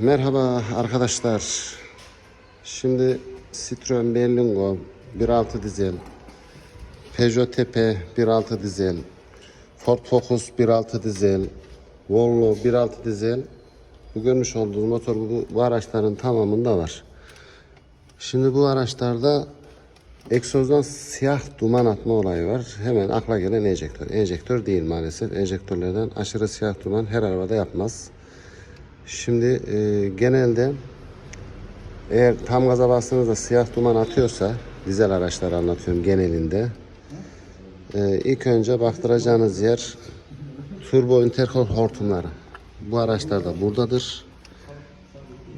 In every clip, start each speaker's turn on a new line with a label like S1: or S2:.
S1: Merhaba arkadaşlar. Şimdi Citroen Berlingo 1.6 dizel, Peugeot Tepe 1.6 dizel, Ford Focus 1.6 dizel, Volvo 1.6 dizel. Bu görmüş olduğunuz motor bu, bu araçların tamamında var. Şimdi bu araçlarda egzozdan siyah duman atma olayı var. Hemen akla gelen enjektör. Enjektör değil maalesef. Enjektörlerden aşırı siyah duman her arabada yapmaz. Şimdi e, genelde eğer tam gaza bastığınızda siyah duman atıyorsa dizel araçları anlatıyorum genelinde. E, ilk önce baktıracağınız yer turbo interkol hortumları. Bu araçlarda buradadır.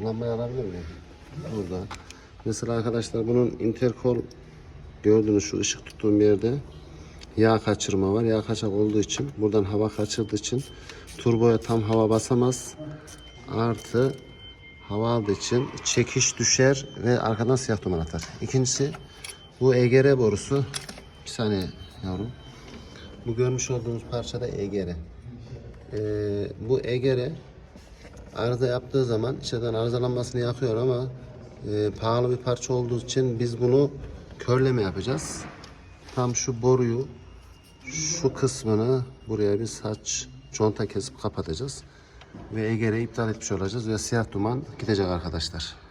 S1: Lambayı alabilir miyim? Burada. Mesela arkadaşlar bunun interkol gördüğünüz şu ışık tuttuğum yerde yağ kaçırma var. Yağ kaçak olduğu için buradan hava kaçırdığı için turboya tam hava basamaz. Artı hava aldığı için çekiş düşer ve arkadan siyah duman atar. İkincisi bu EGR borusu. Bir saniye yavrum. Bu görmüş olduğunuz parçada EGR. Ee, bu EGR arıza yaptığı zaman içeriden arızalanmasını yakıyor ama e, pahalı bir parça olduğu için biz bunu körleme yapacağız. Tam şu boruyu şu kısmını buraya bir saç conta kesip kapatacağız. Ve EGR'yi iptal etmiş olacağız ve siyah duman gidecek arkadaşlar.